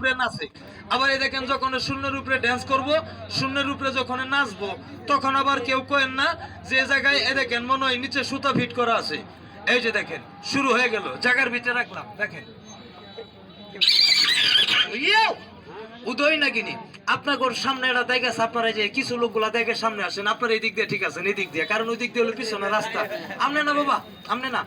উপরে নাচে। আবার এই দেখেন যখন শূন্যের উপরে ড্যান্স করব শূন্যের উপরে যখন নাচবো তখন আবার কেউ কেন না যে জায়গায় এ দেখেন মনে হয় নিচে সুতা ফিট করা আছে। এই যে দেখেন শুরু হয়ে গেল জায়গার ভিতরে রাখলাম দেখেন। উদয় নাকিনি আপনার ঘর সামনে একটা আছে, আপনারা যে কিছু লোকগুলা দেখে সামনে আসেন আপনার এই দিক দিয়ে ঠিক আছেন এই দিক দিয়ে। কারণ ওই দিক দিয়ে হলো পিছনে রাস্তা। আমনে না বাবা আমনে না।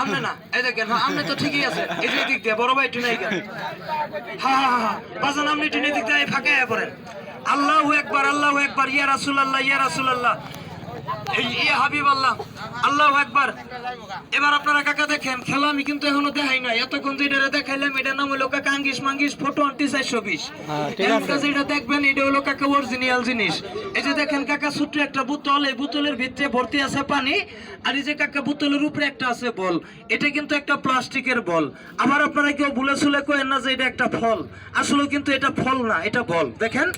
আমনে না, এই দেখেন হ্যাঁ আমনে তো ঠিকই আছে এই যে দিক দিয়ে, বড় ভাই একটু গেল। হা হ্যাঁ হ্যাঁ বাজান আপনি টিনে দিক দিয়ে ফাঁকে হয়ে পড়েন। আল্লাহু একবার আল্লাহু একবার, ইয়া রাসূলুল্লাহ ইয়া রাসূলুল্লাহ। ইয়া হাবিব আল্লাহ আল্লাহু একবার এবার আপনারা কাকা দেখেন? খেলা আমি কিন্তু এখনও দেখাই নাই। এতক্ষণ যে এটা দেখাইলাম এটা নাম হলো কাকা আঙ্গিস মাঙ্গিস ফটো আনটি চারশো বিশ। যেটা দেখবেন এটা হলো কাকা অরিজিনাল জিনিস। এই যে দেখেন কাকা ছোট্ট একটা বোতল এই বোতলের ভিতরে ভর্তি আছে পানি আর এই যে কাকা বোতলের উপরে একটা আছে বল। এটা কিন্তু একটা প্লাস্টিকের বল। আবার আপনারা কেউ ভুলে সুলে কেন না যে এটা একটা ফল। আসলে কিন্তু এটা ফল না এটা বল। দেখেন?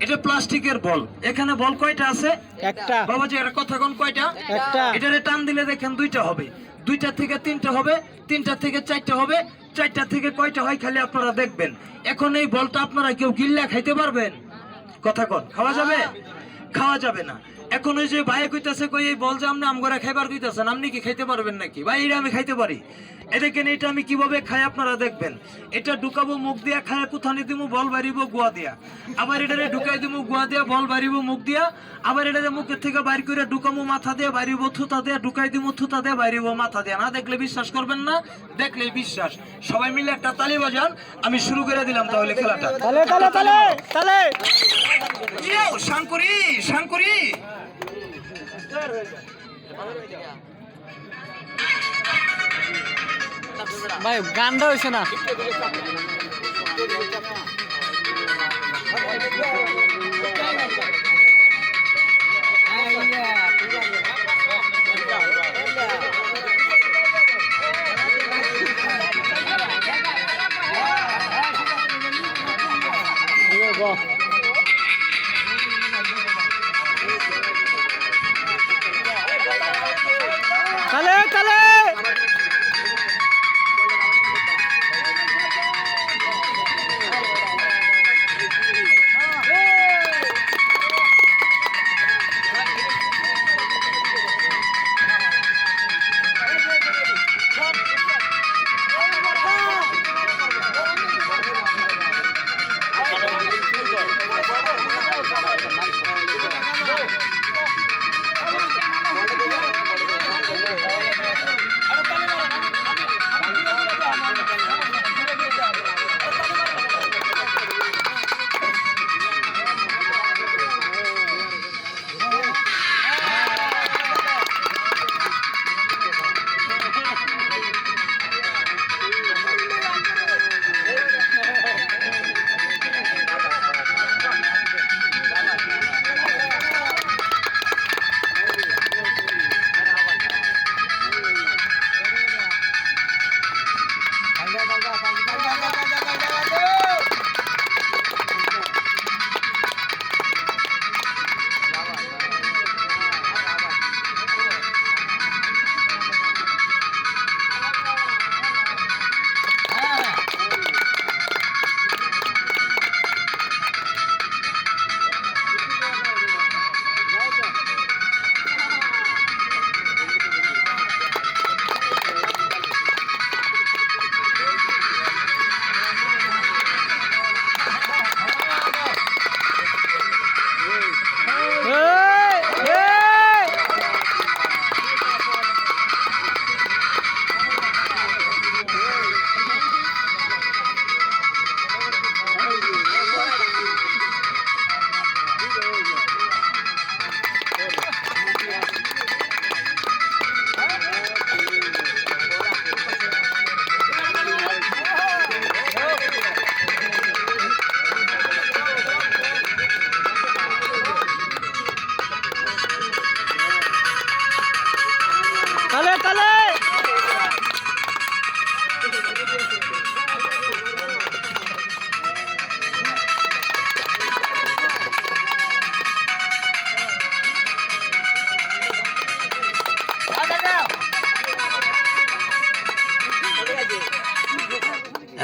এটা প্লাস্টিকের বল। এখানে বল কয়টা আছে? একটা। বাবাজি এটা কথা কোন কয়টা? একটা। এটারে টান দিলে দেখেন দুইটা হবে। দুইটা থেকে তিনটা হবে তিনটা থেকে চারটা হবে চারটা থেকে কয়টা হয় খালি আপনারা দেখবেন। এখন এই বলটা আপনারা কেউ গিল্লা খাইতে পারবেন? কথা কন। খাওয়া যাবে? খাওয়া যাবে না। এখন ওই যে ভাই কইতাছে কই এই বল যে আপনি আমগরা খাইবার কইতাছেন আপনি কি খাইতে পারবেন নাকি? ভাই এটা আমি খাইতে পারি। এটাকেন এটা আমি কীভাবে খাই আপনারা দেখবেন। এটা ঢুকাবো মুখ দিয়া খায় কোথানি দিমু বল বাড়িব গুয়া দিয়া। আবার এটারে ঢুকাই দিমু গুয়া দিয়া বল বাড়িব মুখ দিয়া। আবার এটারে মুখের থেকে বাইর করে ঢুকামু মাথা দিয়ে বাড়িব থুতা দিয়া ঢুকাই দিমু থুতা দিয়ে বাড়িব মাথা দিয়া। না দেখলে বিশ্বাস করবেন না দেখলে বিশ্বাস। সবাই মিলে একটা তালি বাজান আমি শুরু করে দিলাম তাহলে খেলাটা। তালে তালে ইয়েও, শাঙ্করি শাঙ্করি ভাই গানটা হয়েছে না? তালে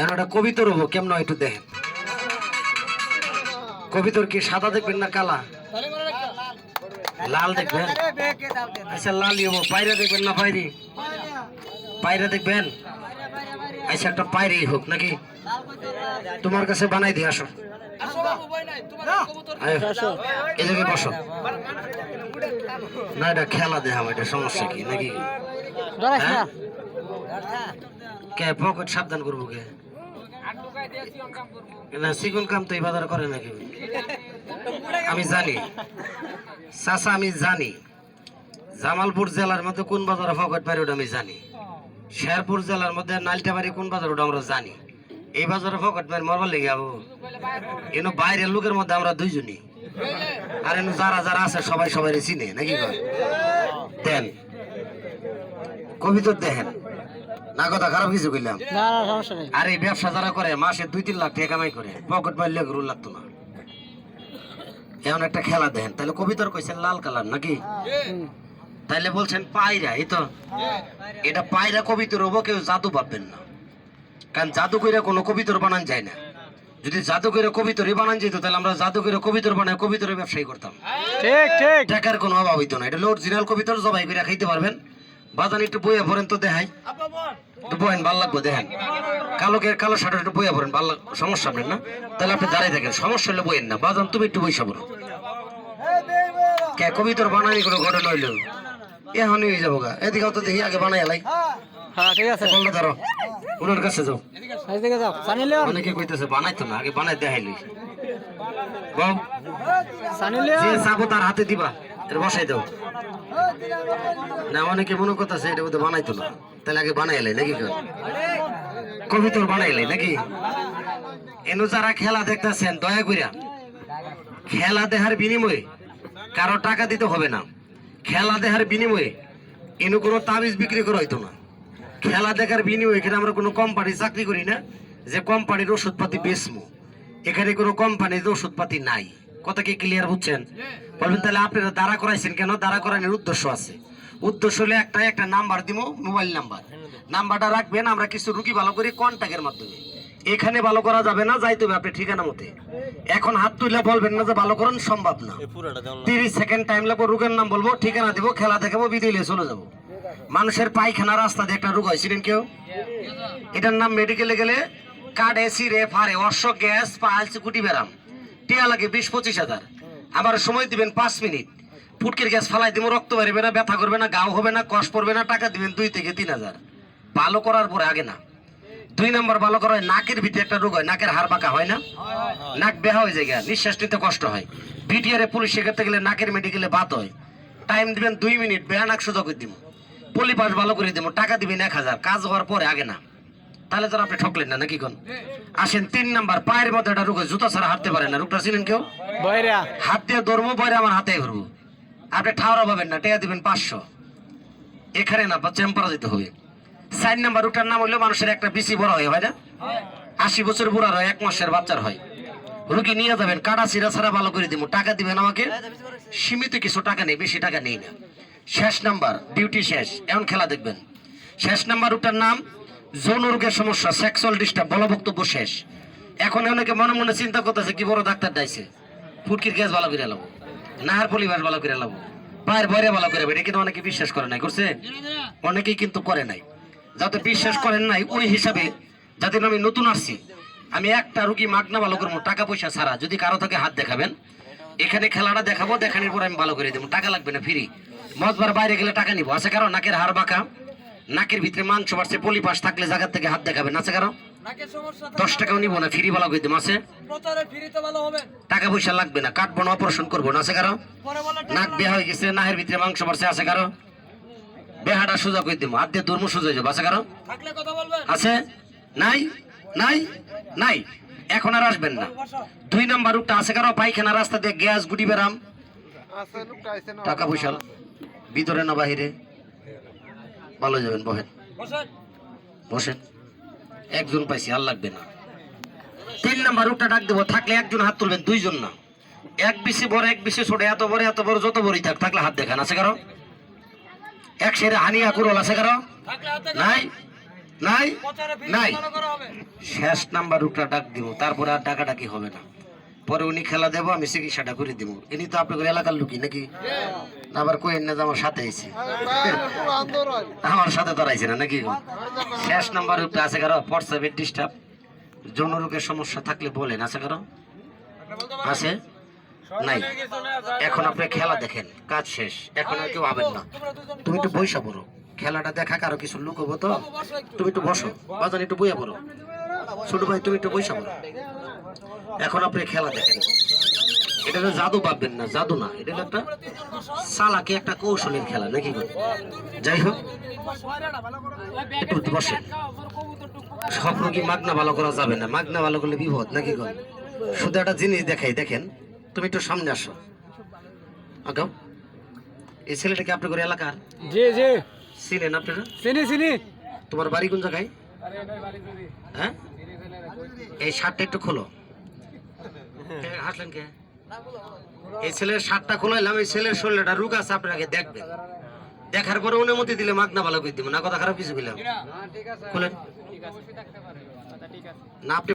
এখন একটা কবিতর হব কেমন একটু দেখেন। কবিতর কি সাদা দেখবেন না কালা? লাল দেখবেন? আচ্ছা লালই হব পায়রা দেখবেন না পায়রি? পায়রা দেখবেন? আচ্ছা একটা পায়রি হোক নাকি? তোমার কাছে বানাই দিয়ে আসো। এই জায়গায় বসো। না এটা খেলা দেখাম এটা সমস্যা কি নাকি হ্যাঁ? কে পকেট সাবধান করব কে? না সিগুন কাম তো এই করে নাকি? আমি জানি। চাচা, আমি জানি। জামালপুর জেলার মধ্যে কোন বাজারে পারি ওটা আমি জানি। শেরপুর জেলার মধ্যে নালটাবাড়ি কোন বাজার ওটা আমরা জানি। এই বাজারে পকেট পারি মরবার লেগে যাব। এনো বাইরের লোকের মধ্যে আমরা দুইজনই। আর এনো যারা যারা আছে, সবাই সবাই চিনে, নাকি? দেন। কবিতর দেখেন না কথা খারাপ কিছু কইলাম। না না সমস্যা নেই। আর এই ব্যবসা যারা করে মাসে দুই তিন লাখ টাকা কামাই করে পকেট মারলে রুল লাগতো না। এমন একটা খেলা তাহলে কবিতর কইছেন লাল কালার নাকি? বলছেন পায়রা এই তো। এটা পায়রা কবিতর হব কেউ জাদু ভাববেন না। কারণ জাদু করে কোনো কবিতর বানান যায় না। যদি জাদু করে কবিতরই বানান যেত তাহলে আমরা জাদু করে কবিতর বানায় কবিতরের ব্যবসায়ী করতাম। ঠিক ঠিক। টাকার কোনো অভাব হইতো না। এটা অরিজিনাল কবিতর জবাই করে খাইতে পারবেন। বাজান একটু বইয়া ভরেন তো দেখাই। একটু বয়েন ভালো লাগবে দেখেন। কালোকে কালো শার্ট একটু বইয়া ভরেন ভালো সমস্যা আপনার না? তাহলে আপনি দাঁড়িয়ে থাকেন সমস্যা হলে বইয়েন না। বাজান তুমি একটু বইসা বলো কে কবিতর বানানি কোনো ঘটনা হইল? এখনই হয়ে যাব গা। এদিকেও তো দেখি আগে বানাই এলাই হ্যাঁ ঠিক আছে। বলল ধরো ওনার কাছে যাও। এদিকে যাও সানি লিওন। অনেকে কইতেছে বানাইতো না আগে বানাই দেখাইলি বউ সানি যে লিওন তার হাতে দিবা এটা বসাই দাও। না, অনেকে মনে করতেছে এটা বোধহয় বানাইতো না। তাহলে আগে বানাইলে, নাকি কয়? কবিতর বানাইলে, নাকি? এনু যারা খেলা দেখতেছেন, দয়া করিয়া খেলা দেখার বিনিময়ে কারও টাকা দিতে হবে না। খেলা দেখার বিনিময়ে এনু কোনো তাবিজ বিক্রি করা হইতো না। খেলা দেখার বিনিময়ে এখানে আমরা কোনো কোম্পানি চাকরি করি না, যে কোম্পানির ওষুধপাতি বেচমু। এখানে কোনো কোম্পানির ওষুধপাতি নাই। কথা কি ক্লিয়ার বুঝছেন? বলবেন তাহলে আপনারা দাঁড়া করাইছেন কেন? দাঁড়া করানোর উদ্দেশ্য আছে। উদ্দেশ্য হলে একটা একটা নাম্বার দিব মোবাইল নাম্বার। নাম্বারটা রাখবেন আমরা কিছু রুগী ভালো করি কন্ট্যাক্টের মাধ্যমে। এখানে ভালো করা যাবে না যাইতে হবে আপনি ঠিকানা মতে। এখন হাত তুলে বলবেন না যে ভালো করেন সম্ভব না। তিরিশ সেকেন্ড টাইম লাগবে রোগের নাম বলব ঠিকানা দিব খেলা দেখাবো বিদায় চলে যাব। মানুষের পায়খানা রাস্তা দিয়ে একটা রোগ হয়েছিলেন কেউ? এটার নাম মেডিকেলে গেলে কার্ডে সিরে ফারে অশ্ব গ্যাস পালস গুটি বেরাম টিয়া লাগে বিশ পঁচিশ হাজার। আবার সময় দিবেন পাঁচ মিনিট। ফুটকির গ্যাস ফালাই দিব, রক্ত বেরবে না, ব্যথা করবে না, গাও হবে না, কষ পড়বে না, টাকা দিবেন দুই থেকে তিন হাজার। ভালো করার পরে আগে না। দুই নম্বর ভালো করা হয়, নাকের ভিতরে একটা রোগ হয়, নাকের হাড় বাঁকা হয় না। নাক বেহা হয়ে যায় নিঃশ্বাস নিতে কষ্ট হয়। বিটিআরে পুলিশ শেখাতে গেলে নাকের মেডিকেলে বাত হয়। টাইম দিবেন দুই মিনিট বেহা নাক সোজা করে দিব। পলিপাস ভালো করে দিব, টাকা দিবেন এক হাজার। কাজ হওয়ার পরে আগে না। তাহলে তো আপনি ঠকলেন না নাকি কোন? আসেন তিন নাম্বার পায়ের মধ্যে একটা রোগ জুতা ছাড়া হাঁটতে পারেন না। রোগটা ছিলেন কেউ? বয়রা হাত দিয়ে ধরবো পরে আমার হাতে ঘুরবো আপনি ঠাওরা পাবেন না টেয়া দিবেন পাঁচশো। এখানে না চেম্পারা দিতে হবে। চার নাম্বার রোগটার নাম হলো মানুষের একটা বেশি বড় হয় হয় না? আশি বছর বুড়ার হয় এক মাসের বাচ্চার হয়। রুগী নিয়ে যাবেন কাটা চিরা ছাড়া ভালো করে দিব। টাকা দিবেন আমাকে? সীমিত কিছু টাকা নেই বেশি টাকা নেই না। শেষ নাম্বার ডিউটি শেষ এখন খেলা দেখবেন। শেষ নাম্বার ওটার নাম? যৌন রোগের সমস্যা সেক্সুয়াল ডিস্টার্ব বলা বক্তব্য শেষ। এখন অনেকে মনে মনে চিন্তা করতেছে, কি বড় ডাক্তার দাইছে ফুটকির গ্যাস ভালো করে লাবো, নাহার পলিবার ভালো করে লাবো, পায়ের বয়রে ভালো করে এটা কিন্তু অনেকে বিশ্বাস করে নাই, করছে? অনেকেই কিন্তু করে নাই। যাতে বিশ্বাস করেন নাই, ওই হিসাবে যাতে আমি নতুন আসছি, আমি একটা রুগী মাগনা ভালো করব, টাকা পয়সা ছাড়া, যদি কারও থেকে হাত দেখাবেন, এখানে খেলাটা দেখাবো, দেখানোর পর আমি ভালো করে দেবো, টাকা লাগবে না, ফ্রি। মজবার বাইরে গেলে টাকা নিবো, আছে কারও? নাকের হাড় বাঁকা নাকের ভিতরে মাংস বাড়ছে পলিপাস থাকলে জায়গার থেকে হাত দেখাবেন আছে কারও? দশ টাকাও নিবো না ফ্রি ভালো করে দেবো আছে টাকা পয়সা লাগবে না কাটবো না অপারেশন করব না আছে কারও নাক বেহা হয়ে গেছে নাহের ভিতরে মাংস বাড়ছে আছে কারও? বেহাটা সোজা করে দেবো হাত দিয়ে দুর্মু সোজা হয়ে যাব আছে কারও? আছে? নাই? নাই? নাই? এখন আর আসবেন না। দুই নাম্বার রূপটা আছে কারও? পায়খানা রাস্তা দিয়ে গ্যাস গুটি বেরাম। টাকা পয়সা ভিতরে না বাহিরে। ভালো যাবেন বহেন বসেন। একজন পাইছি আর লাগবে না। তিন নাম্বার রূপটা ডাক দেবো থাকলে একজন হাত তুলবেন দুইজন না। এক বেশি বড় এক বেশি ছোট এত বড় এত বড় যত বড়ই থাক থাকলে হাত দেখান আছে কারও? এক সেরে হানিয়া কুরল আছে কারও? নাই? নাই? নাই? শেষ নাম্বার রুটটা ডাক দিব তারপরে আর ডাকাডাকি হবে না। পরে উনি খেলা দেবো আমি চিকিৎসাটা করে দিব ইনি তো আপনাদের এলাকার লোকই নাকি? আবার কোয়েন না যে আমার সাথে আইছে। আমার সাথে ধরাইছে না নাকি? শেষ নাম্বার রুটটা আছে কারও হোয়াটসঅ্যাপের ডিস্টার্ব যৌন রোগের সমস্যা থাকলে বলেন আছে কারও? আছে? নাই। এখন আপনি খেলা দেখেন কাজ শেষ। এখন আর কেউ হবেন না। তুমি একটু বইসা পড়ো। খেলাটা দেখা কারও কিছু লুকবো তো। তুমি একটু বসো। বাজান একটু বইয়া পড়ো। ছোট ভাই তুমি একটু বইসা পড়ো। এখন আপনি খেলা দেখেন। এটা তো জাদু ভাববেন না জাদু না। এটা একটা সালাকে একটা কৌশলের খেলা নাকি? যাই হোক। একটু বসেন। সব রোগী মাগনা ভালো করা যাবে না? মাগনা ভালো করলে বিপদ নাকি গো শুধু একটা জিনিস দেখাই দেখেন। তুমি একটু সামনে আসো। আগাও। এই ছেলেটা কি আপনার এলাকার? জি জি। ছিলেন আপনারা? চিনি চিনি। তোমার বাড়ি কোন জায়গায়? হ্যাঁ? এই শার্টটা একটু খোলো। হাসলেন কে? এই ছেলের শার্টটা খোলাইলাম এই ছেলের শরীরটা রোগ আছে আপনার আগে দেখবেন। দেখার পরে অনুমতি দিলে মাগনা ভালো করে দিব না কথা খারাপ কিছু বললাম খুলেন না আপনি